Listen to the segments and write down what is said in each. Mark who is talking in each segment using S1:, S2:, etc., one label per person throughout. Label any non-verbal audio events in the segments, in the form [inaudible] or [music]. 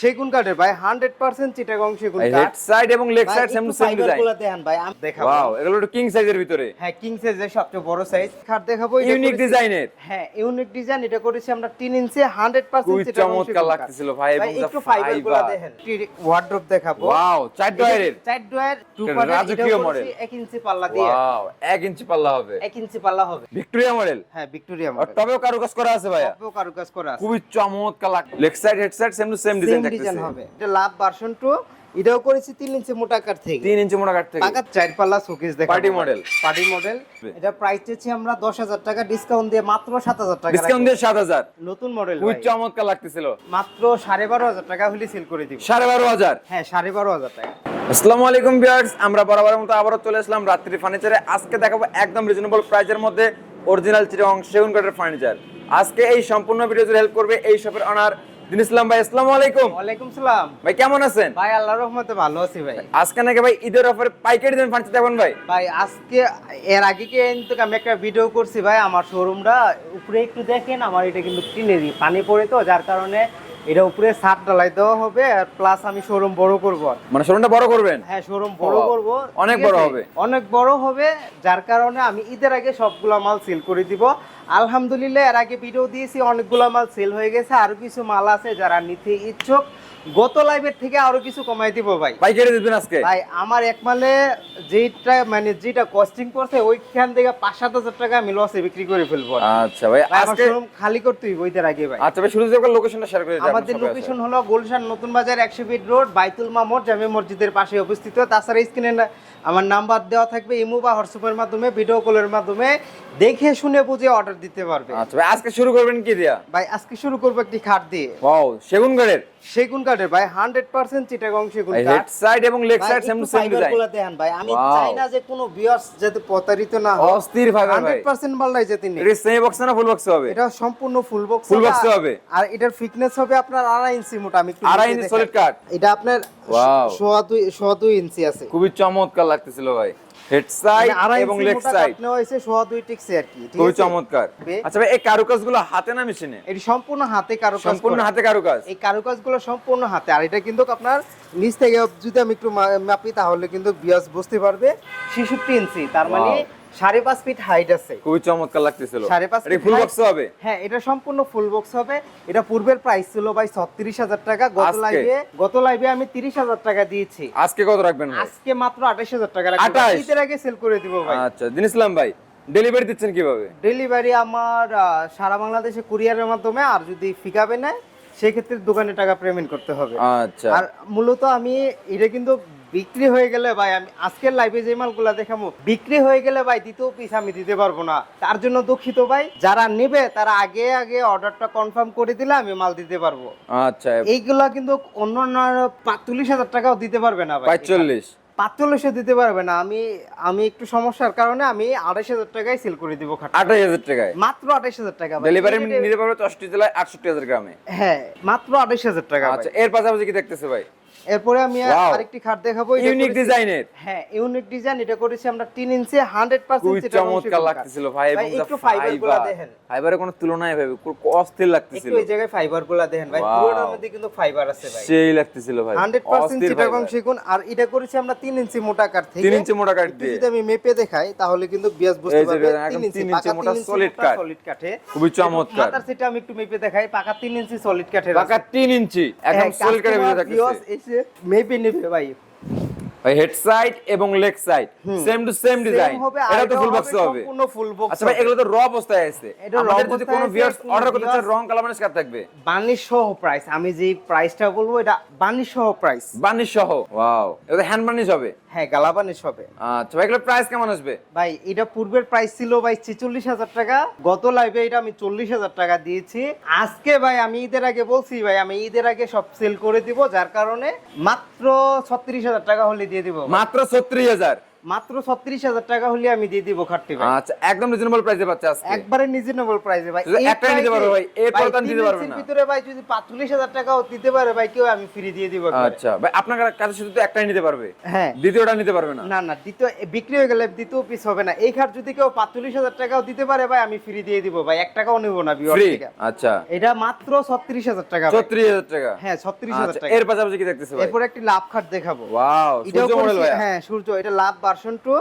S1: সেগুন কাঠের ভাই 100% চিটাগং সেগুন
S2: হেড
S1: কাঠ।
S2: সাইড এবং leg side same same design
S1: দেখেন ভাই আমি দেখাবো।
S2: ওয়াও এগুলো একটু কিং সাইজের ভিতরে।
S1: হ্যাঁ কিং সাইজের সবচেয়ে বড় সাইজ খাট দেখাবো
S2: ইউনিক ডিজাইনের
S1: হ্যাঁ ইউনিক ডিজাইন এটা করেছি আমরা 3 ইঞ্চি 100% চিটাগং
S2: চমৎকার। লাগতেছিল ভাই, এবং
S1: একটু দেখেন। ওয়ার্ড্রপ দেখাবো।
S2: ওয়াও চার ডয়ারের
S1: চার ডয়ার টু
S2: এটা
S1: পার্টের
S2: রাজকীয় model।
S1: 1 ইঞ্চি পাল্লা দিয়ে।
S2: ওয়াও 1 ইঞ্চি পাল্লা হবে।
S1: 1 ইঞ্চি পাল্লা হবে।
S2: ভিক্টোরিয়া মডেল
S1: হ্যাঁ ভিক্টোরিয়া মডেল
S2: টবেও কারুকাজ করা আছে ভাইয়া।
S1: সবও কারুকাজ করা আছে।
S2: খুবই চমৎকার লাগ leg side head side same to same design
S1: design হবে। এটা লাভ ভার্সন 2 এটাও করেছি 3 ইঞ্চি মোটা কাঠ থেকে।
S2: 3 ইঞ্চি মোটা কাঠ থেকে।
S1: পাকা চার পাল্লা শোকেস দেখাবো।
S2: Party model।
S1: পার্টি মডেল এটা প্রাইস চেয়েছি আমরা 10000 টাকা ডিসকাউন্ট দিয়ে মাত্র 7000 টাকা
S2: ডিসকাউন্ট দিয়ে 7000
S1: নতুন মডেল
S2: খুবই চমৎকার লাগতেছিল।
S1: মাত্র 12500 টাকা হলে সেল করে দিব।
S2: 12500
S1: হ্যাঁ 12500 টাকা।
S2: আসসালামু আলাইকুম ভিউয়ার্স আমরা বরাবরের মতো আবারও চলে আসলাম রাত্রি ফার্নিচারে আজকে দেখাবো একদম রিজনেবল প্রাইসের মধ্যে অরিজিনাল চিরং সেগুন কাঠের ফার্নিচার আজকে এই সম্পূর্ণ ভিডিও হেল্প করবে এই শপের অনার দিন ইসলাম ভাই আসসালামু আলাইকুম।
S1: ওয়ালাইকুম সালাম।
S2: ভাই কেমন আছেন?
S1: ভাই আল্লাহর রহমতে ভালো আছি ভাই।
S2: আজকে নাকি ভাই ঈদের অফারে পাইকারি দেন ফার্নিচার দেবেন ভাই?
S1: ভাই আজকে এর আগে কিন্তু আমি একটা ভিডিও করছি ভাই আমার শোরুমটা উপরে একটু দেখেন আমার এটা কিন্তু টিনেরই পানি পড়ে তো যার কারণে এটা উপরে ছাদ ঢালাই দেওয়া হবে আর প্লাস আমি শোরুম বড় করব
S2: মানে শোরুমটা বড় করবেন?
S1: হ্যাঁ শোরুম বড় করব।
S2: অনেক বড় হবে।
S1: অনেক বড় হবে যার কারণে আমি ঈদের আগে সবগুলা মাল সেল করে দিব। আলহামদুলিল্লাহ এর আগে ভিডিও দিয়েছি অনেকগুলা মাল সেল হয়ে গেছে। আর কিছু মাল আছে যারা নিতে ইচ্ছুক। গত লাইভের থেকে আরও কিছু কমাই দিব ভাই।
S2: পাইকারি দিবেন আজকে?
S1: ভাই আমার এক মালে যেটা মানে যেটা কস্টিং করছে ওইখান থেকে পাঁচ সাত হাজার টাকা আমি লসে বিক্রি করে ফেলব।
S2: আচ্ছা ভাই
S1: ভাই,
S2: আজকে
S1: খালি করতে হইব ঈদের আগে ভাই।
S2: আচ্ছা ভাই শুরুতে একবার লোকেশনটা শেয়ার করে দিন
S1: আমাদের লোকেশন হলো গুলশান নতুন বাজার একশো ফিট রোড বাইতুল মামর জামে মসজিদের পাশে অবস্থিত। তাছাড়া স্ক্রিনে আমার নাম্বার দেওয়া থাকবে ইমো বা হোয়াটসঅ্যাপের মাধ্যমে ভিডিও কলের মাধ্যমে। দেখে শুনে বুঝে অর্ডার দিতে পারবে।
S2: আচ্ছা ভাই আজকে শুরু করবেন কি দিয়া?
S1: ভাই আজকে শুরু করব একটি খাট দিয়ে।
S2: ওয়াও সেগুন কাঠের
S1: সেগুন কাঠের ভাই হান্ড্রেড পার্সেন্ট চিটাগং সেগুন
S2: হেড
S1: কাঠ
S2: সাইড এবং লেগ সাইড সেম সেম
S1: ডিজাইনগুলা দেখেন ভাই আমি চাই না যে কোনো ভিউয়ার্স যাতে প্রতারিত না হয়
S2: অস্থির ফাইবার ভাই
S1: 100% মাল নাই যে তিনি
S2: এটা সেমি বক্স না ফুল বক্স হবে
S1: এটা সম্পূর্ণ ফুল বক্স
S2: Full box হবে।
S1: আর এটার ফিটনেস হবে আপনার আড়াই ইঞ্চি মোটা আমি একটু
S2: আড়াই
S1: নিচে
S2: ইঞ্চি
S1: দেখাই।
S2: solid কাঠ।
S1: এটা আপনার
S2: Wow.
S1: সোয়া দুই সোয়া দুই ইঞ্চি আছে
S2: খুবই চমৎকার লাগতেছিল ভাই হেড সাইড
S1: মানে
S2: এবং লেগ সাইড
S1: নেওয়া হয়েছে সোয়া দুই টিক্সে আর কি
S2: খুবই চমৎকার। আচ্ছা ভাই এই কারুকাজগুলো হাতে না মেশিনে?
S1: এটি সম্পূর্ণ হাতে কারুকাজ
S2: সম্পূর্ণ হাতে কারুকাজ?
S1: এই কারুকাজগুলো সম্পূর্ণ হাতে। আর এটা কিন্তু আপনার নিচ থেকে যদি আমি একটু মাপি তাহলে কিন্তু বিয়াস বুঝতে পারবে ছেষট্টি ইঞ্চি। তার মানে. সাড়ে পাঁচ ফিট হাইট আছে।
S2: খুবই চমৎকার লাগতেছিল।
S1: সাড়ে পাঁচ
S2: ফুল বক্স হবে?
S1: হ্যাঁ এটা সম্পূর্ণ ফুল বক্স হবে। এটা পূর্বের প্রাইস ছিল ভাই ছত্রিশ হাজার টাকা। গত লাইভে গত লাইভে আমি তিরিশ হাজার টাকা দিয়েছি।
S2: আজকে কত রাখবেন
S1: আজকে মাত্র আঠাশ হাজার টাকা রাখব।
S2: 28?
S1: ঈদের আগে সেল করে দিব ভাই।
S2: আচ্ছা দিন ইসলাম ভাই ডেলিভারি দিচ্ছেন কীভাবে?
S1: ডেলিভারি আমার সারা বাংলাদেশে কুরিয়ারের মাধ্যমে আর যদি ফিকাবে না সেক্ষেত্রে দোকানে টাকা পেমেন্ট করতে হবে।
S2: আচ্ছা।
S1: আর মূলত আমি এটা কিন্তু বিক্রি হয়ে গেলে ভাই আমি আজকের লাইভে যে মালগুলা দেখাবো বিক্রি হয়ে গেলে ভাই দ্বিতীয় পিস আমি দিতে পারব না। তার জন্য দুঃখিত ভাই যারা নেবে তারা আগে আগে অর্ডারটা কনফার্ম করে দিলে আমি মাল দিতে পারব।
S2: আচ্ছা।
S1: এইগুলা কিন্তু অন্য অন্য পাঁচচল্লিশ হাজার টাকাও দিতে পারবে না ভাই।
S2: পাঁচচল্লিশ
S1: পাঁচচল্লিশে দিতে পারবে না। আমি আমি একটু সমস্যার কারণে আমি আড়াইশ হাজার টাকায় সেল করে দিব
S2: আঠাশ হাজার টাকায়?
S1: মাত্র আড়াইশ হাজার টাকা।
S2: ডেলিভারি নিতে পারবে চৌষট্টি জেলায় আটষট্টি হাজার গ্রামে।
S1: হ্যাঁ মাত্র আড়াইশ হাজার টাকা
S2: আচ্ছা এর পাশাপাশি কি দেখতেছে ভাই?
S1: এরপরে আমি আরেকটি খাট দেখাবো
S2: ইউনিক ডিজাইনের
S1: হ্যাঁ ইউনিক ডিজাইন এটা করেছি আমরা 3 ইঞ্চি 100%
S2: খুবই চমৎকার লাগতেছিল ভাই এবং
S1: একটু ফাইবারগুলা দেখেন।
S2: ফাইবারের কোনো তুলনায় ভাই খুব অস্থির লাগতেছিল।
S1: একটু এই জায়গায় ফাইবারগুলা দেখেন ভাই. পুরোটার মধ্যে কিন্তু ফাইবার আছে ভাই।
S2: সেই লাগতেছিল ভাই
S1: 100%
S2: অস্থির
S1: চিটাগং। সেগুন আর এটা করেছি আমরা 3 ইঞ্চি মোটা কাঠ থেকে।
S2: তিন ইঞ্চি মোটা
S1: একটু
S2: দিয়ে।
S1: যদি আমি মেপে দেখাই তাহলে কিন্তু বিয়াস বুঝতে পারবে 3 ইঞ্চি পাকা
S2: মোটা
S1: 3 মোটা
S2: কাঠ।
S1: সলিড কাঠে।
S2: খুবই চমৎকার।
S1: মাথার সেটা আমি একটু মেপে দেখাই পাকা 3 ইঞ্চি সলিড কাঠের
S2: পাকা তিন ইঞ্চি একদম
S1: হ্যাঁ,
S2: সলিড কাঠের ভিতরে
S1: customer viewers
S2: থাকতেছে
S1: এসে মেপে নেবে ভাই।
S2: ভাই হেড সাইড এবং leg side same to same design এটা তো ফুল বক্স হবে
S1: সম্পূর্ণ ফুল বক্স
S2: আচ্ছা ভাই এগুলো তো র অবস্থায় আছে। আমাদের যদি কোনো ভিউয়ার্স অর্ডার করতে চায় রং কালার মানে কার থাকবে।
S1: বানিশ সহ প্রাইস আমি যে প্রাইসটা বলব এটা বানি সহ প্রাইস
S2: বানি সহ। ওয়াও এটা হ্যান্ড বানিশ হবে।
S1: হ্যাঁ গালাবানের শপে হবে
S2: আচ্ছা ভাই এগুলো প্রাইস কেমন আসবে?
S1: ভাই এটা পূর্বের প্রাইস ছিল ভাই ছেচল্লিশ হাজার টাকা। গত লাইভে এটা আমি চল্লিশ হাজার টাকা দিয়েছি। আজকে ভাই আমি ঈদের আগে বলছি ভাই আমি ঈদের আগে সব সেল করে দিব যার কারণে মাত্র ছত্রিশ হাজার টাকা হলে দিয়ে দিব।
S2: মাত্র ছত্রিশ হাজার।
S1: মাত্র ছত্রিশ হাজার টাকা হলে আমি দিয়ে দিব খাটতে ভাই।
S2: আচ্ছা একদম রিজনেবল প্রাইসে পাচ্ছে আজকে।
S1: একবারে রিজনেবল প্রাইসে ভাই। এই
S2: নিতে পারবে ভাই, এরপরে
S1: ভাই,
S2: তো আর নিতে পারবে না।
S1: ভিতরে ভাই যদি পাঁচচল্লিশ হাজার টাকাও দিতে পারে ভাই কেউ আমি ফ্রি দিয়ে দিব
S2: আচ্ছা ভাই আপনার কাছে শুধু তো একটাই নিতে পারবে।
S1: হ্যাঁ।
S2: দ্বিতীয়টা নিতে পারবে না।
S1: না না দ্বিতীয় বিক্রি হয়ে গেলে দ্বিতীয় পিস হবে না। এই খাট যদি কেউ পাঁচচল্লিশ হাজার টাকাও দিতে পারে ভাই আমি ফ্রি দিয়ে দিব ভাই। এক টাকাও নেব না
S2: ফ্রি
S1: থেকে।
S2: আচ্ছা।
S1: এটা মাত্র ছত্রিশ হাজার টাকা ভাই।
S2: চৌত্রিশ হাজার টাকা?
S1: হ্যাঁ ছত্রিশ হাজার
S2: আচ্ছা
S1: টাকা।
S2: এর পাশাপাশি কি দেখতেছে ভাই?
S1: এরপর একটি লাভ খাট দেখাবো।
S2: ওয়াও সূর্য মডেল ভাই
S1: হ্যাঁ সূর্য এটা লাভ ভার্সন টু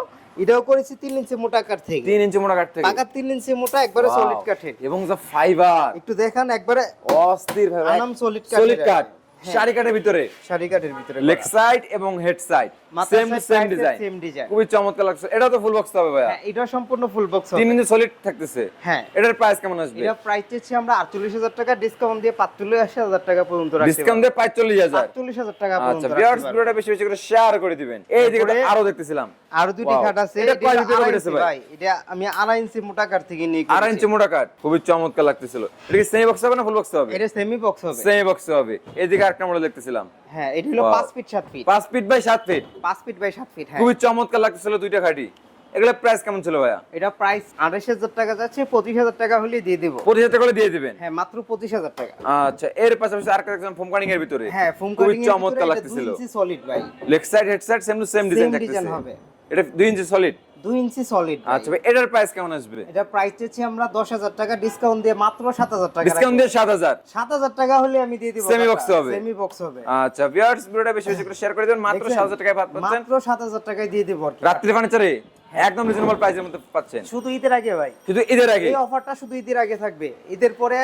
S1: এটাও করেছি তিন ইঞ্চি মোটা কাঠ থেকে।
S2: তিন ইঞ্চি মোটা কাঠ থেকে।
S1: পাকা তিন ইঞ্চি মোটা একবারে. সলিড কাঠের
S2: এবং যা ফাইবার
S1: একটু দেখান একবারে
S2: অস্থির ভাবে
S1: আনাম সলিড কাঠ
S2: সলিড কাঠ।
S1: হ্যাঁ।
S2: শাড়ি কাঠের ভিতরে।
S1: শাড়ি কাঠের ভিতরে
S2: লেগ সাইড এবং head side same same design
S1: same design
S2: খুবই চমৎকার লাগছে। এটা তো ফুল বক্স হবে ভাইয়া।
S1: হ্যাঁ এটা সম্পূর্ণ ফুল বক্স
S2: তিন ইঞ্চি সলিড থাকতেছে।
S1: হ্যাঁ।
S2: এটার প্রাইস কেমন আসবে?
S1: এটা প্রাইস চেয়েছি আমরা আটচল্লিশ হাজার টাকা ডিসকাউন্ট দিয়ে পাঁচচল্লিশ হাজার টাকা পর্যন্ত রাখতে
S2: ডিসকাউন্ট দিয়ে পাঁচচল্লিশ হাজার।
S1: আটচল্লিশ হাজার টাকা পর্যন্ত
S2: আচ্ছা ভিউয়ার্স ভিডিওটা বেশি বেশি করে শেয়ার করে দিবেন। এই দিকে আরও দেখতেছিলাম।
S1: আরও দুটি
S2: Wow.
S1: আছে।
S2: এটা
S1: এটা
S2: কয় লিটার
S1: আড়াই
S2: ভাই?
S1: ভাই। এটা আমি আড়াই ইঞ্চি মোটা কাঠ থেকে নিয়ে
S2: আড়াই ইঞ্চি মোটা কাঠ খুবই চমৎকার লাগতেছিল। এটা কি সেমি বক্স হবে না ফুল বক্স হবে?
S1: এটা সেমি বক্স হবে।
S2: সেমি বক্স হবে। এদিকে আরেকটা মডেল দেখতেছিলাম।
S1: হ্যাঁ এটা হলো. পাঁচ ফিট সাত ফিট
S2: পাঁচ ফিট বাই সাত ফিট
S1: পাঁচ ফিট বাই 7 ফিট হ্যাঁ।
S2: খুবই চমৎকার লাগতেছিল দুইটা খাটি। এগুলো প্রাইস কেমন ছিল ভাইয়া?
S1: এটা প্রাইস আঠাশ হাজার টাকা যাচ্ছে পঁচিশ হাজার টাকা হলে দিয়ে দেব।
S2: পঁচিশ হাজার করে দিয়ে দিবেন?
S1: হ্যাঁ মাত্র পঁচিশ হাজার টাকা।
S2: আচ্ছা এর পাশাপাশি আর দেখলাম ফোম কাটিং এর ভিতরে।
S1: হ্যাঁ ফোম কাটিং
S2: চমৎকার লাগতেছিল।
S1: সলিড ভাই।
S2: Leg side head side same to same design থাকতেছে।
S1: হবে।
S2: এটা দুই ইঞ্চি সলিড
S1: দুই ইঞ্চি সলিড
S2: আচ্ছা এটার প্রাইস কেমন আসবে?
S1: এটা প্রাইস চাচ্ছি আমরা দশ হাজার টাকা ডিসকাউন্ট দিয়ে মাত্র সাত হাজার টাকা
S2: ডিসকাউন্ট দিয়ে সাত হাজার?
S1: সাত হাজার টাকা হলে আমি দিয়ে দিব
S2: সেমি বক্স হবে?
S1: সেমি বক্স হবে।
S2: আচ্ছা ভিউয়ার্স ভিডিওটা বেশি বেশি [laughs] করে শেয়ার করে দেবেন মাত্র সাত হাজার টাকায় পাচ্ছেন।
S1: মাত্র সাত হাজার টাকায় দিয়ে দিব
S2: রাত্রি ফার্নিচারে একদম রিজনেবল প্রাইসের মধ্যে পাচ্ছেন।
S1: শুধু ঈদের আগে ভাই।
S2: শুধু ঈদের আগে।
S1: এই অফারটা শুধু ঈদের আগে থাকবে। ঈদের পরে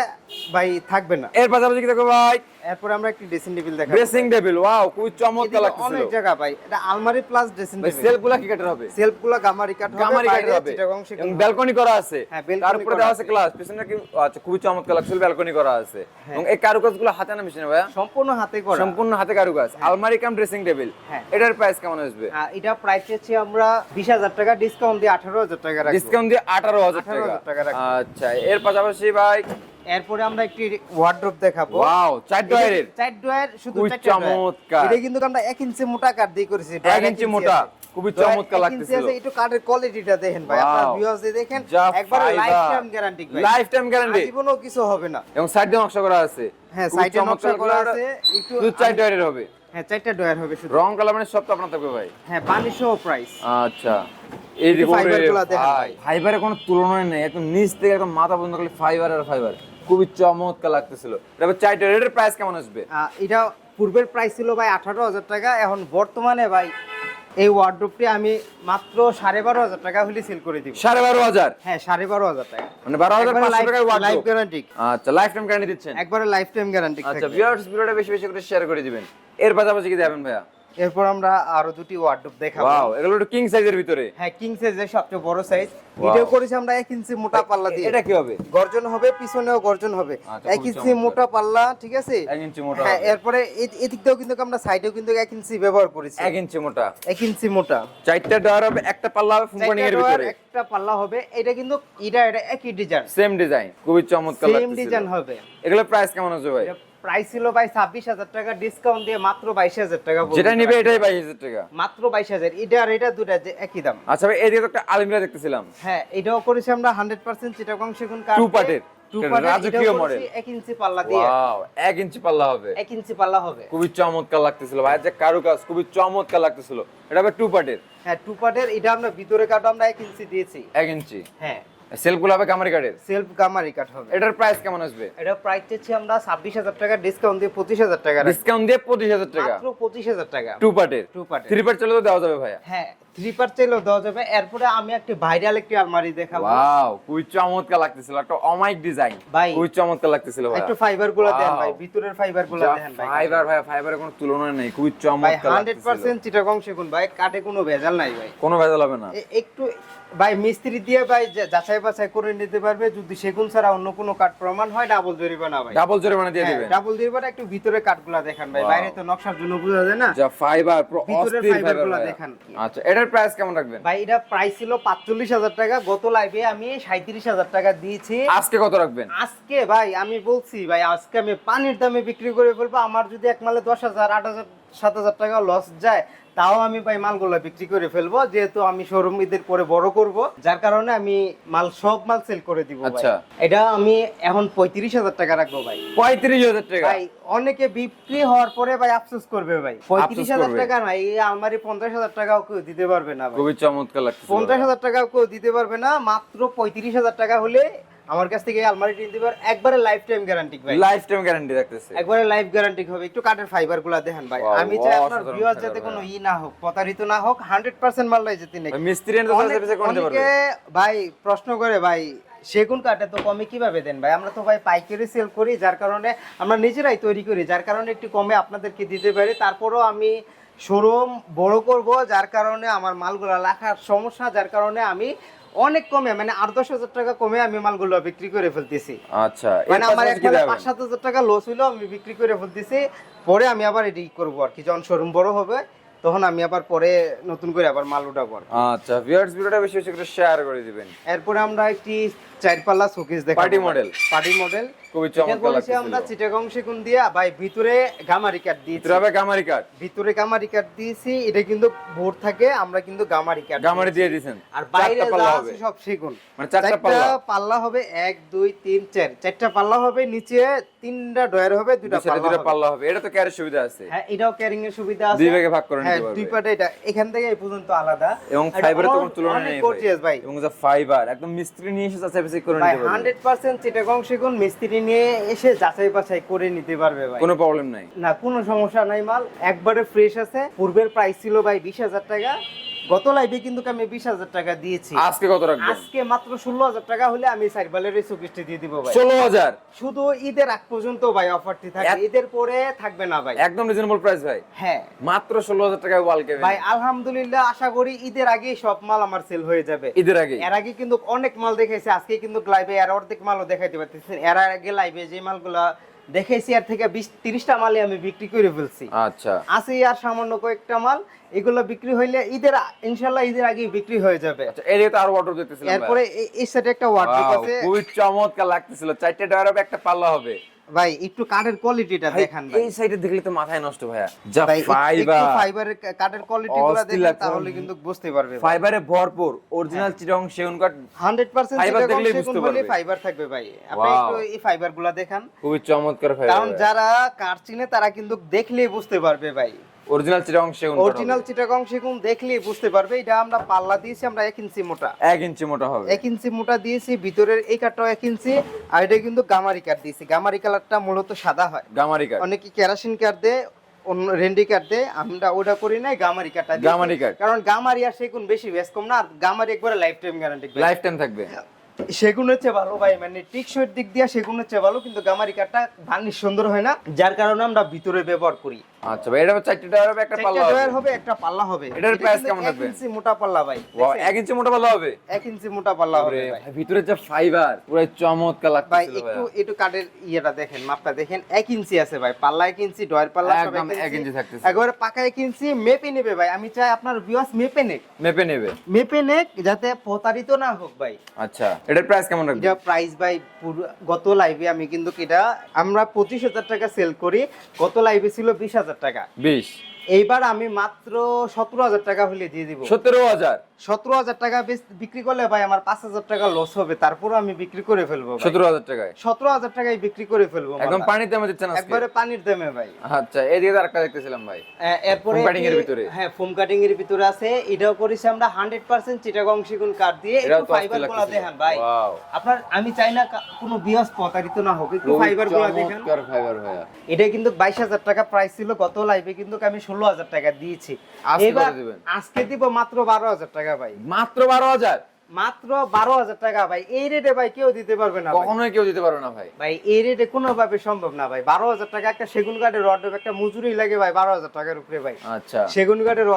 S1: ভাই থাকবে না।
S2: এর পাশাপাশি কি দেখো ভাই?
S1: এরপরে আমরা একটি ড্রেসিং টেবিল দেখাবো
S2: ড্রেসিং টেবিল ওয়াও খুবই চমৎকার লাগতেছিল।
S1: অনেক জায়গা ভাই। এটা আলমারি প্লাস ড্রেসিং টেবিল
S2: কি কাটার হবে?
S1: গামারি কাঠ হবে
S2: গামারি কাটার হবে। এবং ব্যালকনি করা আছে।
S1: হ্যাঁ,
S2: তারপরে দেওয়া আছে। ক্লাস পিছনে কি আচ্ছা খুবই চমৎকার লাগছিল ব্যালকনি করা আছে।
S1: হ্যাঁ।
S2: এবং এই কারুকাজগুলো হাতে না মেশিনে ভাইয়া?
S1: সম্পূর্ণ হাতে করা।
S2: সম্পূর্ণ হাতে কারুকাজ। আলমারি কাম ড্রেসিং টেবিল
S1: হ্যাঁ।
S2: এটার প্রাইস কেমন আসবে?
S1: এটা প্রাইস হচ্ছে আমরা বিশ হাজার টাকা ডিসকাউন্ট দিয়ে আঠারো হাজার টাকা
S2: ডিসকাউন্ট দিয়ে আঠারো হাজার
S1: টাকা।
S2: আচ্ছা এর পাশাপাশি ভাই?
S1: এরপরে আমরা একটি ওয়ার্ড্রোপ দেখাবো।
S2: ওয়াও চার ডয়ারের
S1: চার ডয়ার শুধু।
S2: চমৎকার।
S1: এটা কিন্তু আমরা এক ইঞ্চি মোটা কাঠ দিয়ে করেছি।
S2: এক ইঞ্চি মোটা। খুবই চমৎকার লাগতেছিল।
S1: একটু কাঠের কোয়ালিটিটা দেখেন ভাই. আপনার ভিউয়ার্স দেখেন একবার lifetime guarantee
S2: lifetime guarantee
S1: জীবনও কিছু হবে না।
S2: এবং সাইড নকশা করা আছে।
S1: হ্যাঁ সাইডে নকশা করা
S2: করা
S1: আছে। একটু
S2: চার ডয়ারের হবে।
S1: হ্যাঁ চারটা ডয়ার হবে শুধু।
S2: রং কালার মানে সব তো আপনার থাকবে ভাই।
S1: হ্যাঁ সহ প্রাইস
S2: আচ্ছা। এই। ফাইবারের কোনো তুলনায় নেই একদম নিচ থেকে একদম মাথা পর্যন্ত খালি ফাইবার আর ফাইবার খুবই চমৎকার লাগতেছিল। তারপর চারটা রেটের প্রাইস কেমন আসবে?
S1: এটা পূর্বের প্রাইস ছিল ভাই আঠারো হাজার টাকা এখন বর্তমানে ভাই এই ওয়ার্ড্রোপটি আমি মাত্র সাড়ে বারো হাজার টাকা হলে সেল করে দিব।
S2: সাড়ে বারো হাজার?
S1: হ্যাঁ সাড়ে বারো হাজার টাকা।
S2: মানে বারো হাজার পাঁচশো টাকার
S1: লাইফ গ্যারান্টি
S2: আচ্ছা লাইফ টাইম গ্যারান্টি দিচ্ছেন?
S1: একবারে লাইফ টাইম গ্যারান্টি
S2: আচ্ছা ভিউয়ার্স ভিডিওটা বেশি বেশি করে শেয়ার করে দিবেন। এর পাশাপাশি কি দেবেন ভাইয়া?
S1: এরপর আমরা আরও দুটি ওয়ার্ড্রোপ দেখাবো।
S2: ওয়াও এগুলো একটু কিং সাইজের ভিতরে।
S1: হ্যাঁ কিং সাইজের সবচেয়ে বড় সাইজ ভিডিও করেছি আমরা এক ইঞ্চি মোটা পাল্লা দিয়ে।
S2: এটা কি হবে?
S1: গর্জন হবে পিছনেও গর্জন হবে।
S2: আচ্ছা,
S1: এক
S2: খুব
S1: ইঞ্চি মোটা পাল্লা ঠিক আছে?
S2: এক ইঞ্চি মোটা
S1: হ্যাঁ। এরপরে এদিক দিয়েও কিন্তু আমরা সাইডেও কিন্তু এক ইঞ্চি ব্যবহার করেছি।
S2: এক ইঞ্চি মোটা।
S1: এক ইঞ্চি মোটা।
S2: চারটা ডয়ার হবে একটা পাল্লা হবে ফুমকানিং এর ভিতরে।
S1: একটা পাল্লা হবে। এটা কিন্তু এটা এটা একই ডিজাইন
S2: সেম ডিজাইন খুবই চমৎকার
S1: সেম ডিজাইন হবে।
S2: এগুলো প্রাইস কেমন আছে ভাই?
S1: প্রাইস ছিল ভাই ছাব্বিশ হাজার টাকা ডিসকাউন্ট দিয়ে মাত্র বাইশ হাজার টাকা।
S2: যেটা নিবে এটাই বাইশ হাজার টাকা।
S1: মাত্র বাইশ হাজার এটা আর এটা দুটা যে একই দাম।
S2: আচ্ছা ভাই এদিকে একটা আলমিরা দেখতেছিলাম।
S1: হ্যাঁ এটাও করেছি আমরা হান্ড্রেড পার্সেন্ট চিটাগং সেগুন টু পার্টের
S2: রাজকীয়।
S1: করেছি এক ইঞ্চি পাল্লা দিয়ে।
S2: ওয়াও এক ইঞ্চি পাল্লা হবে।
S1: এক ইঞ্চি পাল্লা হবে।
S2: খুবই চমৎকার লাগতেছিল ভাই যে কারুকাজ খুবই চমৎকার লাগতেছিল। এটা হবে টু পার্টের
S1: হ্যাঁ টু পার্টের এটা আমরা ভিতরে কাঠও আমরা এক ইঞ্চি দিয়েছি।
S2: এক ইঞ্চি।
S1: হ্যাঁ।
S2: সেলফগুলো হবে কামারি কাঠের
S1: সেলফ কামারি কাঠ হবে।
S2: এটার প্রাইস কেমন আসবে?
S1: এটা প্রাইস চাচ্ছি আমরা ছাব্বিশ হাজার টাকা ডিসকাউন্ট দিয়ে পঁচিশ হাজার টাকা
S2: ডিসকাউন্ট দিয়ে পঁচিশ হাজার টাকা?
S1: মাত্র পঁচিশ হাজার টাকা।
S2: টু পার্টের
S1: টু পার্টের
S2: থ্রি পার্ট চলে তো দেওয়া যাবে ভাইয়া।
S1: হ্যাঁ। থ্রি চাইলেও দেওয়া যাবে। এরপরে আমি একটি ভাইরাল একটি আলমারি দেখাবো।
S2: ওয়াও খুবই চমৎকার লাগতেছিল। একটা অমাইক ডিজাইন
S1: ভাই।
S2: খুবই চমৎকার লাগতেছিল ভাই
S1: একটু ফাইবারগুলো দেন ভাই ভিতরের ফাইবারগুলো দেন ভাই।
S2: ফাইবার ভাই ফাইবারের কোনো তুলনা নেই। খুবই চমৎকার
S1: হান্ড্রেড
S2: লাগতেছিল
S1: পার্সেন্ট চিটাগং সেগুন ভাই কাটে কোনো ভেজাল নাই ভাই।
S2: কোনো ভেজাল হবে না।
S1: একটু ভাই মিস্ত্রি দিয়ে ভাই যাচাই বাছাই করে নিতে পারবে। যদি সেগুন ছাড়া অন্য কোনো কাঠ প্রমাণ হয় ডাবল জরিমানা ভাই।
S2: ডাবল জরিমানা দিয়ে দিবেন।
S1: ডাবল জরিমানা একটু ভিতরে কাঠগুলা দেখান ভাই। বাইরে তো নকশার জন্য বোঝা যায় না।
S2: যা ফাইবার
S1: ভিতরের
S2: অস্থির ফাইবারগুলা
S1: দেখান।
S2: আচ্ছা এটার প্রাইস কেমন রাখবেন?
S1: ভাই এটা প্রাইস ছিল পাঁচচল্লিশ হাজার টাকা। গত লাইভে আমি সাঁত্রিশ হাজার টাকা দিয়েছি।
S2: আজকে কত রাখবেন?
S1: আজকে ভাই আমি বলছি ভাই আজকে আমি পানির দামে বিক্রি করে বলব আমার যদি এক মালে দশ হাজার আট হাজার সাত হাজার টাকা লস যায় তাও আমি ভাই মালগুলো বিক্রি করে ফেলব যেহেতু আমি শোরুম ঈদের পরে বড় করব যার কারণে আমি মাল সব মাল সেল করে দিব
S2: আচ্ছা।
S1: এটা আমি এখন পঁয়ত্রিশ হাজার টাকা রাখব ভাই।
S2: পঁয়ত্রিশ হাজার টাকা?
S1: ভাই অনেকে বিক্রি হওয়ার পরে ভাই আফসোস করবে ভাই। পঁয়ত্রিশ হাজার টাকা না এই আলমারি পঞ্চাশ হাজার টাকাও কেউ দিতে পারবে না
S2: খুবই চমৎকার লাগছে
S1: পঞ্চাশ হাজার টাকাও কেউ দিতে পারবে না মাত্র পঁয়ত্রিশ হাজার টাকা হলে আমার কাছ থেকে আলমারিটি নিতে পারবে একবারে লাইফ টাইম গ্যারান্টি ভাই।
S2: লাইফ টাইম গ্যারান্টি রাখতেছে।
S1: একবারে লাইফ গ্যারান্টি হবে। একটু কাঠের ফাইবারগুলা দেখেন ভাই। আমি চাই আপনার ভিউয়ার যাতে কোনো ই না হোক প্রতারিত না হোক হান্ড্রেড পার্সেন্ট মাল্লাই যেতে নেই।
S2: মিস্ত্রি এনে তো
S1: অনেক-
S2: সাথে করে দিতে পারবে।
S1: ভাই প্রশ্ন করে ভাই সেগুন কাঠে তো কমে কীভাবে দেন? ভাই আমরা তো ভাই পাইকারি সেল করি যার কারণে আমরা নিজেরাই তৈরি করি। যার কারণে একটু কমে আপনাদেরকে দিতে পারি। তারপরও আমি শোরুম বড় করব যার কারণে আমার মালগুলো রাখার সমস্যা যার কারণে আমি অনেক কমে মানে আট দশ হাজার টাকা কমে আমি মালগুলো বিক্রি করে ফেলতেছি।
S2: আচ্ছা
S1: মানে আমার একবারে পাঁচ সাত হাজার টাকা লস হইল আমি বিক্রি করে ফেলতেছি পরে আমি আবার এটি করব আর কি। যখন শোরুম বড় হবে তখন আমি আবার পরে নতুন করে আবার মাল উঠাবো
S2: আচ্ছা ভিউয়ার্স ভিডিওটা বেশি বেশি করে শেয়ার করে দিবেন।
S1: এরপরে আমরা একটি চার পাল্লা শোকেস দেখাবো।
S2: Party model।
S1: Party model.
S2: খুবই চমৎকার লাগতেছিল।
S1: আমরা চিটাগং সেগুন দিয়ে ভাই ভিতরে গামারি কাট দিয়েছি।
S2: ভিতরে গামারি কাঠ
S1: ভিতরে গামারি কাট দিয়েছি এটা কিন্তু বোর থাকে আমরা কিন্তু গামারি কাট
S2: গামারি দিয়ে দিয়েছেন।
S1: আর বাইরে
S2: চারটা
S1: যা
S2: পাল্লা
S1: আছে
S2: হবে।
S1: সব সেগুন।
S2: মানে চারটা পাল্লা।
S1: পাল্লা হবে এক দুই তিন চার। চারটা পাল্লা হবে নিচে তিনটা ডয়ার হবে দুটা পাল্লা
S2: দুটো
S1: হবে।
S2: পাল্লা হবে। এটা তো ক্যারের সুবিধা আছে।
S1: হ্যাঁ এটাও ক্যারিং এর সুবিধা আছে।
S2: দুই ভাগে ভাগ করে
S1: হ্যাঁ
S2: নিতে পারবে।
S1: দুই পাটে এটা এখান থেকে এই পর্যন্ত আলাদা।
S2: এবং
S1: এটা
S2: ফাইবারের তো কোনো তুলনা নেই
S1: ভাই।
S2: এবং যা ফাইবার একদম মিস্ত্রি নিয়ে এসে বাছাই করে নিতে পারবে।
S1: হান্ড্রেড পার্সেন্ট চিটাগং সেগুন মিস্ত্রি নিয়ে এসে যাচাই বাছাই করে নিতে পারবে ভাই।
S2: কোনো প্রবলেম নাই।
S1: না কোনো সমস্যা নাই মাল। একবারে ফ্রেশ আছে। পূর্বের প্রাইস ছিল ভাই বিশ হাজার টাকা। গত লাইভে কিন্তু আমি বিশ হাজার টাকা দিয়েছি।
S2: আজকে কত রাখবেন?
S1: আজকে মাত্র ষোলো হাজার টাকা হলে আমি সাইবালের এই চব্বিশটি দিয়ে দিব ভাই।
S2: ষোলো হাজার?
S1: শুধু ঈদের আগ পর্যন্ত ভাই অফারটি থাকে ঈদের পরে থাকবে না ভাই।
S2: একদম রিজনেবল প্রাইস ভাই।
S1: হ্যাঁ।
S2: মাত্র ষোলো হাজার টাকায় ওয়াল কেবেন।
S1: ভাই আলহামদুলিল্লাহ আশা করি ঈদের আগে সব মাল আমার সেল হয়ে যাবে।
S2: ঈদের আগে
S1: এর আগে কিন্তু অনেক মাল দেখাইছে আজকে কিন্তু লাইভে এর অর্ধেক মালও দেখাইতে পারতেছেন এর আগে লাইভে যে মালগুলা দেখাইছি এর থেকে বিশ তিরিশটা মালে আমি বিক্রি করে ফেলছি।
S2: আচ্ছা।
S1: আছে আর সামান্য কয়েকটা মাল এগুলো বিক্রি হইলে ঈদের ইনশাল্লাহ ঈদের আগে বিক্রি হয়ে যাবে।
S2: আচ্ছা এদিকে তো আরও অর্ডার দেখতেছিলাম ভাই।
S1: এরপরে এই- সাইডে একটা ওয়ার্ডরোব আছে
S2: খুবই চমৎকার লাগতেছিল। চারটে ডয়ার হবে একটা পাল্লা হবে।
S1: ভাই একটু কাঠের কোয়ালিটিটা দেখান ভাই।
S2: এই সাইডে দেখলে তো মাথায় নষ্ট ভাইয়া। যা ফাইবার
S1: ফাইবারের কাঠের কোয়ালিটি গুলো দেখেন তাহলে কিন্তু বুঝতে পারবে
S2: ফাইবারে ভরপুর অরিজিনাল চিরং সেগুন কাঠ
S1: 100%
S2: Fiber
S1: চিটাগং
S2: দেখলেই
S1: সেগুন
S2: বুঝতে পারবে।
S1: ফাইবার থাকবে ভাই। আপনি একটু এই ফাইবারগুলা দেখান।
S2: খুবই চমৎকার ফাইবার কারণ
S1: যারা কাঠ চিনে তারা কিন্তু দেখলেই বুঝতে পারবে ভাই।
S2: অরিজিনাল চিরং সেগুন
S1: অরিজিনাল চিটাগং সেগুন দেখলেই বুঝতে পারবে। এটা আমরা পাল্লা দিয়েছি আমরা এক ইঞ্চি মোটা।
S2: এক ইঞ্চি মোটা হবে।
S1: এক ইঞ্চি মোটা দিয়েছি ভিতরের এই কাঠটাও এক ইঞ্চি আর এটা কিন্তু গামারি কাঠ দিয়েছি। গামারি কালারটা মূলত সাদা হয়।
S2: গামারি কাঠ।
S1: অনেকে কেরাসিন কাঠ দেয় অন্য রেন্ডি কাঠ দেয় আমরা ওটা করি নাই গামারি কাঠটা
S2: গামারি কাঠ।
S1: কারণ গামারি আর সেগুন বেশি বেশ কম না আর গামারি একবারে lifetime guarantee
S2: lifetime থাকবে।
S1: সেগুন হচ্ছে ভালো ভাই মানে টিকসইয়ের দিক দিয়ে সেগুন হচ্ছে ভালো কিন্তু গামারি কাঠটা ভার্নিশ সুন্দর হয় না যার কারণে আমরা ভিতরে ব্যবহার করি।
S2: আচ্ছা ভাই এটা হবে ডয়ার হবে একটা পাল্লা
S1: ডয়ার হবে। একটা পাল্লা হবে।
S2: এটার
S1: এটা
S2: কেমন
S1: এক
S2: থাকবে?
S1: ইঞ্চি মোটা পাল্লা ভাই
S2: Wow, ইঞ্চি মোটা পাল্লা হবে?
S1: এক ইঞ্চি মোটা পাল্লা হবে ভাই।
S2: ভাই, ভিতরে যে ফাইবার পুরো চমৎকার
S1: ভাই একটু একটু কাঠের ইয়েটা দেখেন মাপটা দেখেন এক ইঞ্চি আছে ভাই পাল্লা এক ইঞ্চি ডয়ার পাল্লা
S2: একদম এক ইঞ্চি। থাকতেছে।
S1: একবারে পাকা এক ইঞ্চি মেপে নেবে ভাই আমি চাই আপনার ভিউয়ার্স মেপে নেক।
S2: মেপে নেবে।
S1: মেপে নেক যাতে প্রতারিত না হোক ভাই।
S2: আচ্ছা এটার প্রাইস কেমন
S1: এটা প্রাইস ভাই গত লাইভে আমি কিন্তু এটা আমরা পঁচিশ হাজার টাকা সেল করি গত লাইভে ছিল বিশ হাজার টাকা।
S2: বিশ।
S1: এইবার আমি মাত্র সতেরো হাজার টাকা হলে দিয়ে দিব।
S2: সতেরো হাজার?
S1: সতেরো হাজার টাকা বিক্রি করলে ভাই আমার পাঁচ হাজার টাকা লস হবে তারপরও আমি বিক্রি করে ফেলব
S2: সতেরো হাজার টাকায়?
S1: সতেরো হাজার টাকায় বিক্রি করে ফেলব
S2: একদম। পানির দামে দিচ্ছেন
S1: একবারে পানির দামে ভাই।
S2: আচ্ছা এদিকে আরেকটা দেখতেছিলাম ভাই।
S1: এরপরে
S2: cutting এর ভিতরে?
S1: হ্যাঁ ফোম কাটিং এর ভিতরে আছে। এটাও করেছি আমরা হান্ড্রেড পার্সেন্ট চিটাগং শিগুন কাঠ দিয়ে। একটু
S2: ফাইবারগুলা
S1: দেখেন ভাই। আপনার আমি চাই না কোনো বিয়াস প্রতারিত না হোক একটু ফাইবারগুলা দেখেন।
S2: ফাইবার
S1: এটা কিন্তু বাইশ হাজার টাকা প্রাইস ছিল গত লাইভে কিন্তু আমি ষোলো হাজার টাকা দিয়েছি।
S2: আজকে
S1: এবার আজকে দিব মাত্র বারো হাজার টাকা ভাই।
S2: মাত্র বারো হাজার?
S1: মাত্র বারো হাজার টাকা ভাই। এই রেটে ভাই কেউ দিতে পারবে না
S2: কখনোই কেউ দিতে পারবে না ভাই।
S1: ভাই এই রেটে কোনোভাবে সম্ভব না ভাই। বারো হাজার টাকা একটা সেগুন কাঠের একটা মজুরি লাগে ভাই বারো হাজার টাকার উপরে ভাই।
S2: আচ্ছা।
S1: সেগুন কাঠের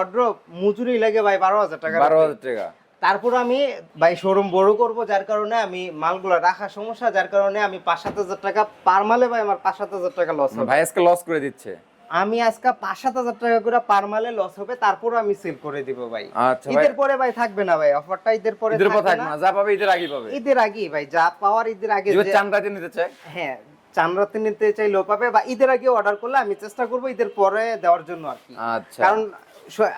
S1: মজুরি লাগে ভাই বারো হাজার টাকা
S2: বারো হাজার টাকা।
S1: তারপর আমি ভাই শোরুম বড় করব যার কারণে আমি মালগুলো রাখার সমস্যা যার কারণে আমি পাঁচ সাত হাজার টাকা পার মালে ভাই আমার পাঁচ সাত হাজার টাকা লস
S2: ভাই আজকে লস করে দিচ্ছে।
S1: আমি আজকে পাঁচ সাত হাজার টাকা করে পার মালে লস হবে তারপর আমি সেল করে দিব ভাই।
S2: আচ্ছা
S1: ঈদের পরে ভাই থাকবে না ভাই অফারটা ঈদের পরে
S2: ঈদের পরে
S1: থাকবে না।
S2: যা পাবে ঈদের আগে পাবে।
S1: ঈদের আগে ভাই যা পাওয়ার ঈদের আগে যে-
S2: চামড়াতে নিতে চায়?
S1: হ্যাঁ চান্দাতে নিতে চাই লো পাবে বা ঈদের আগে অর্ডার করলে আমি চেষ্টা করব ঈদের পরে দেওয়ার জন্য আর কি।
S2: আচ্ছা।
S1: কারণ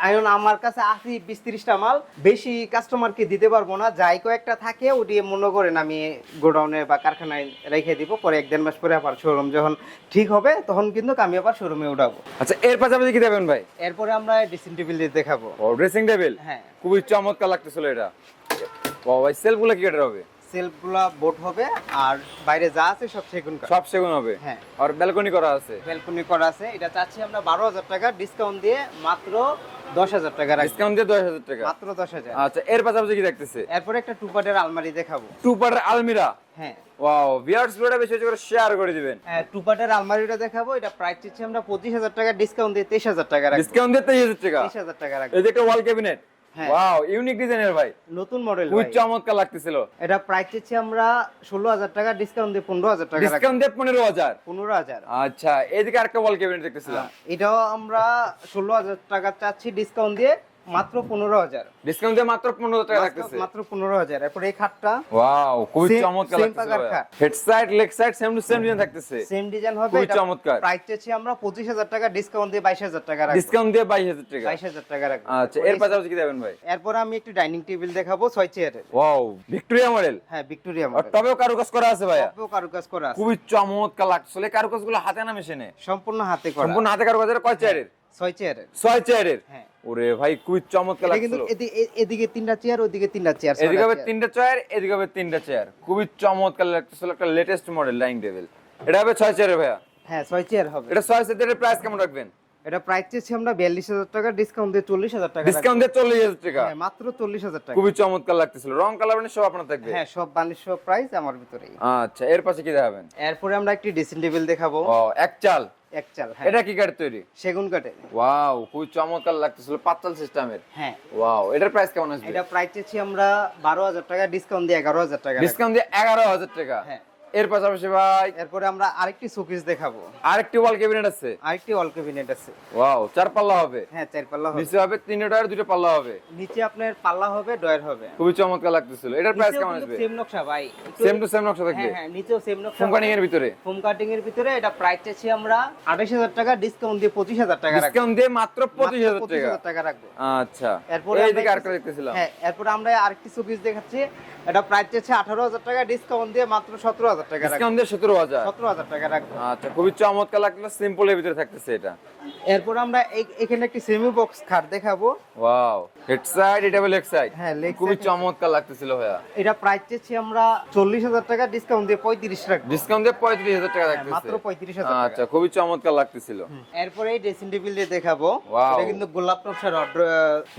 S1: এখন আমার কাছে আশি বিশ ত্রিশটা মাল বেশি কাস্টমারকে দিতে পারব না। যাই কয়েকটা থাকে ওটি মনে করেন আমি গোডাউনে বা কারখানায় রেখে দিব পরে এক দেড় মাস পরে আবার শোরুম যখন ঠিক হবে তখন কিন্তু আমি আবার শোরুমে উঠাবো।
S2: আচ্ছা এর পাশাপাশি কি দেবেন ভাই?
S1: এরপরে আমরা ড্রেসিং টেবিল দিয়ে দেখাবো।
S2: ও ড্রেসিং টেবিল
S1: হ্যাঁ।
S2: খুবই চমৎকার লাগতেছিল এটা। ও ভাই সেলফগুলো কি কাঠের হবে?
S1: সেলফগুলা বোট হবে আর বাইরে যা আছে সব সেগুন
S2: সব সেগুন হবে?
S1: হ্যাঁ।
S2: আর ব্যালকনি করা আছে?
S1: ব্যালকনি করা আছে। এটা চাচ্ছি আমরা বারো হাজার টাকা ডিসকাউন্ট দিয়ে মাত্র দশ হাজার টাকা
S2: ডিসকাউন্ট দিয়ে দশ হাজার টাকা?
S1: মাত্র দশ হাজার।
S2: আচ্ছা এর পাশাপাশি কি দেখতেছে?
S1: এরপরে একটা টু পার্টের আলমারি দেখাবো।
S2: টু পার্টের আলমিরা?
S1: হ্যাঁ।
S2: ওয়াও ভিউয়ার্স বেশি করে শেয়ার করে দিবেন।
S1: হ্যাঁ টু পার্টের আলমারিটা দেখাবো। এটা প্রাইস আমরা পঁচিশ হাজার টাকা ডিসকাউন্ট দিয়ে তেইশ হাজার টাকা
S2: ডিসকাউন্ট দিয়ে তেইশ হাজার টাকা?
S1: তেইশ হাজার টাকা রাখব।
S2: এই যে একটা ওয়াল ক্যাবিনেট। ওয়াও ইউনিক ডিজাইনের ভাই।
S1: নতুন মডেল
S2: খুব চমৎকার লাগতেছিল।
S1: এটা প্রাইস দিচ্ছি আমরা ষোলো হাজার টাকা ডিসকাউন্ট দিয়ে পনেরো হাজার টাকা
S2: ডিসকাউন্ট দিয়ে পনেরো হাজার।
S1: পনেরো হাজার।
S2: আচ্ছা এদিকে আরেকটা ওয়াল ক্যাবিনেট দেখতেছিলাম।
S1: এটাও আমরা ষোলো হাজার টাকা চাচ্ছি ডিসকাউন্ট দিয়ে। মাত্র পনেরো হাজার।
S2: ডিসকাউন্ট দিয়ে মাত্র টাকা রাখতেছে
S1: মাত্র পনেরো হাজার। এরপর এই খাটটা
S2: ওয়াও খুবই চমৎকার লাগতেছে head side leg side same to same design থাকতেছে।
S1: সেম ডিজাইন হবে
S2: খুবই চমৎকার।
S1: প্রাইস আমরা পঁচিশ হাজার টাকা ডিসকাউন্ট দিয়ে বাইশ হাজার টাকা রাখব।
S2: ডিসকাউন্ট দিয়ে বাইশ হাজার টাকা।
S1: বাইশ হাজার টাকা রাখব।
S2: আচ্ছা এর পাশাপাশি কি দেবেন ভাই?
S1: এরপর আমি একটু ডাইনিং টেবিল দেখাবো ছয় চেয়ারের
S2: ওয়াও ভিক্টোরিয়া মডেল
S1: হ্যাঁ ভিক্টোরিয়া মডেল
S2: টবেও কারুকাজ করা আছে ভাইয়া।
S1: সবও কারুকাজ করা আছে।
S2: খুবই চমৎকার লাগছিল এই কারুকাজগুলো হাতে না মেশিনে?
S1: সম্পূর্ণ হাতে করা।
S2: সম্পূর্ণ হাতে কারুকাজের কয় চেয়ারের
S1: ছয় চেয়ারের
S2: ছয় চেয়ারের
S1: হ্যাঁ।
S2: ওরে ভাই খুবই চমৎকার
S1: এটা কিন্তু
S2: লাগছিল।
S1: এদিকে তিনটা চেয়ার ওদিকে তিনটা চেয়ার
S2: এদিকে হবে তিনটা চেয়ার এদিকে হবে তিনটা চেয়ার খুবই চমৎকার লাগতেছিল একটা লেটেস্ট মডেল ডাইনিং টেবিল এটা হবে ছয় চেয়ারের ভাইয়া।
S1: হ্যাঁ ছয় চেয়ার হবে।
S2: এটা ছয় চেয়ারের প্রাইস কেমন রাখবেন?
S1: এটা প্রাইস চেয়েছি আমরা বিয়াল্লিশ হাজার টাকা ডিসকাউন্ট দিয়ে চল্লিশ হাজার টাকা
S2: ডিসকাউন্ট দিয়ে চল্লিশ হাজার টাকা?
S1: হ্যাঁ, মাত্র চল্লিশ হাজার টাকা।
S2: খুবই চমৎকার লাগতেছিল। রং কালার মানে সব আপনার থাকবে?
S1: হ্যাঁ সব বানিশ প্রাইস আমার ভিতরেই।
S2: আচ্ছা এর পাশে কি দেখাবেন?
S1: এরপরে আমরা একটি ড্রেসিং টেবিল দেখাবো।
S2: ও এক চাল?
S1: এক চাল হ্যাঁ।
S2: এটা কি কাঠ তৈরি?
S1: সেগুন কাঠের।
S2: ওয়াও খুবই চমৎকার লাগতেছিল পাঁচচাল সিস্টেমের।
S1: হ্যাঁ।
S2: ওয়াও এটার প্রাইস কেমন আসবে?
S1: এটা প্রাইস চেয়েছি আমরা বারো হাজার টাকা ডিসকাউন্ট দিয়ে এগারো হাজার টাকা
S2: ডিসকাউন্ট দিয়ে এগারো হাজার টাকা?
S1: হ্যাঁ।
S2: এর পাশাপাশি ভাই
S1: এরপরে আমরা আরেকটি শোকেস দেখাবো।
S2: আরেকটি ওয়াল ক্যাবিনেট আছে।
S1: আরেকটি ওয়াল ক্যাবিনেট আছে।
S2: ওয়াও চার পাল্লা হবে।
S1: হ্যাঁ চার পাল্লা হবে।
S2: নিচে হবে তিনটা টায়ার দুটো পাল্লা হবে।
S1: নিচে আপনার পাল্লা হবে ডয়ার হবে।
S2: খুবই চমৎকার লাগতেছিল। এটার প্রাইস কেমন আসবে?
S1: সেম নকশা ভাই।
S2: সেম টু সেম নকশা থাকবে।
S1: হ্যাঁ হ্যাঁ নিচেও সেম নকশা
S2: ফোম কাটিং এর ভিতরে।
S1: ফোম কাটিং এর ভিতরে এটা প্রাইস চাইছি আমরা আঠাশ হাজার টাকা ডিসকাউন্ট দিয়ে পঁচিশ হাজার টাকা রাখব।
S2: ডিসকাউন্ট দিয়ে মাত্র পঁচিশ হাজার
S1: পঁচিশ
S2: টাকা
S1: হাজার টাকা। রাখব।
S2: আচ্ছা।
S1: এরপরে
S2: এইদিকে
S1: আমরা
S2: আরেকটা দেখতেছিলাম।
S1: হ্যাঁ এরপরে আমরা আরেকটি শোকেস দেখাচ্ছি। এটা প্রাইস চাইছে আঠারো হাজার টাকা ডিসকাউন্ট দিয়ে মাত্র সতেরো হাজার টাকা
S2: ডিসকাউন্ট দিয়ে সতেরো হাজার।
S1: সতেরো হাজার টাকা রাখব।
S2: আচ্ছা খুবই চমৎকার লাগল সিম্পল এর ভিতরে থাকতেছে এটা।
S1: এরপর আমরা এখানে একটি সেমি বক্স খাট দেখাবো।
S2: ওয়াও হেড সাইড এটা লেগ সাইড
S1: হ্যাঁ
S2: খুবই চমৎকার লাগতেছিল ভাইয়া।
S1: এটা প্রাইস চেয়েছি আমরা চল্লিশ হাজার টাকা ডিসকাউন্ট দিয়ে পঁয়ত্রিশ রাখব।
S2: ডিসকাউন্ট দিয়ে পঁয়ত্রিশ হাজার টাকা
S1: হ্যাঁ, মাত্র টাকা।
S2: আচ্ছা খুবই চমৎকার লাগতেছিল।
S1: এরপরে এই ড্রেসিং টেবিল দিয়ে দেখাবো. এটা কিন্তু গোলাপ নকশার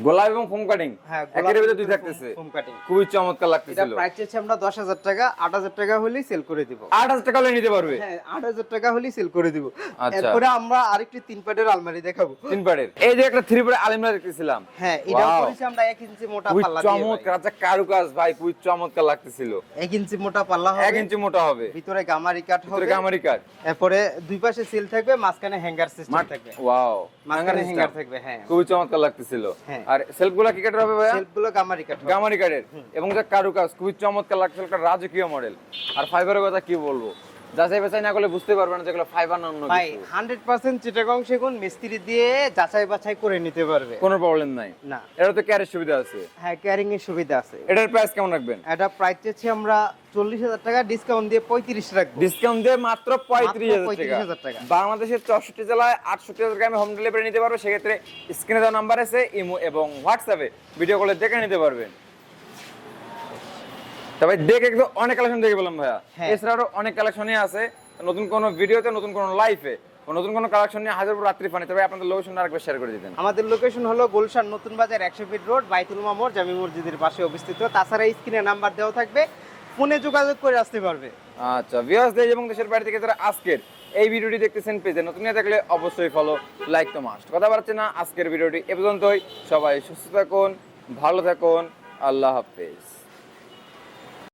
S2: গোলাপ এবং ফোম কাটিং
S1: হ্যাঁ
S2: একের ভিতরে দুই থাকতেছে।
S1: ফোম কাটিং
S2: খুবই চমৎকার
S1: এটা প্রাইস চেয়েছি আমরা দশ হাজার টাকা আট হাজার টাকা হলেই সেল করে দিব।
S2: আট হাজার টাকা হলে নিতে পারবে।
S1: হ্যাঁ আট হাজার টাকা হলেই সেল করে দিব।
S2: আচ্ছা।
S1: এরপরে আমরা আরেকটি তিন পাটের আলমারি দেখাবো।
S2: তিন এই যে একটা থ্রি আলিমরা দেখতেছিলাম।
S1: হ্যাঁ এটা করেছি আমরা এক ইঞ্চি মোটা পাল্লা দিয়ে
S2: চমৎকার আচ্ছা কারুকাজ ভাই খুবই চমৎকার লাগতেছিল।
S1: এক ইঞ্চি মোটা পাল্লা হবে
S2: ইঞ্চি মোটা হবে।
S1: ভিতরে গামারি কাঠ
S2: ভিতরে গামারি কাঠ
S1: এরপরে দুই পাশে সিল থাকবে মাঝখানে হ্যাঙ্গার সিস্টেম থাকবে।
S2: ওয়াও
S1: মাঝখানে হ্যাঙ্গার থাকবে হ্যাঁ।
S2: খুবই চমৎকার লাগতেছিল।
S1: হ্যাঁ।
S2: আর সেলফগুলা কি কাঠের হবে ভাইয়া?
S1: সেলফগুলো গামারি হবে।
S2: গামারি কাঠের এবং যে কারুকাজ খুবই চমৎকার লাগছিল একটা রাজকীয় মডেল আর ফাইবারের কথা কি বলব? যাচাই বাছাই না করলে বুঝতে পারবে না যেগুলো ফাইবার না অন্য
S1: ভাই হান্ড্রেড পার্সেন্ট চিটাগং সেগুন মিস্ত্রি দিয়ে যাচাই বাছাই করে নিতে পারবে।
S2: কোনো প্রবলেম নাই।
S1: না।
S2: এটা তো ক্যারের সুবিধা আছে।
S1: হ্যাঁ ক্যারিং এর সুবিধা আছে।
S2: এটার প্রাইস কেমন রাখবেন?
S1: এটা প্রাইস চেয়েছি আমরা চল্লিশ হাজার টাকা ডিসকাউন্ট দিয়ে পঁয়ত্রিশ রাখব।
S2: ডিসকাউন্ট দিয়ে মাত্র পঁয়ত্রিশ হাজার টাকা।
S1: 35,000 টাকা।
S2: বাংলাদেশের চৌষট্টি জেলায় আটষট্টি হাজার গ্রামে হোম ডেলিভারি নিতে পারবে সেক্ষেত্রে স্ক্রিনে দেওয়া নাম্বার আছে ইমো এবং হোয়াটসঅ্যাপে ভিডিও কলে দেখে নিতে পারবেন। তবে দেখে কিন্তু অনেক কালেকশন দেখে পেলাম ভাইয়া।
S1: হ্যাঁ।
S2: এছাড়াও অনেক কালেকশনই আছে নতুন কোনো ভিডিওতে নতুন কোনো লাইফে নতুন কোনো কালেকশন নিয়ে হাজারপুর রাত্রি ফানি তবে আপনাদের লোকেশন আরেকবার শেয়ার করে দিতেন।
S1: আমাদের লোকেশন হলো গুলশান নতুন বাজার একশো ফিট রোড বাইতুল মামর জামি মসজিদের পাশে অবস্থিত। তাছাড়া স্ক্রিনে নাম্বার দেওয়া থাকবে ফোনে যোগাযোগ করে আসতে পারবে।
S2: আচ্ছা ভিউয়ার্স দেশ এবং দেশের বাইরে থেকে যারা আজকের এই ভিডিওটি দেখতেছেন পেজে নতুন নিয়ে থাকলে অবশ্যই ফলো লাইক তো মাস্ট কথা বাড়ছে না আজকের ভিডিওটি এ পর্যন্তই। সবাই সুস্থ থাকুন ভালো থাকুন আল্লাহ হাফেজ।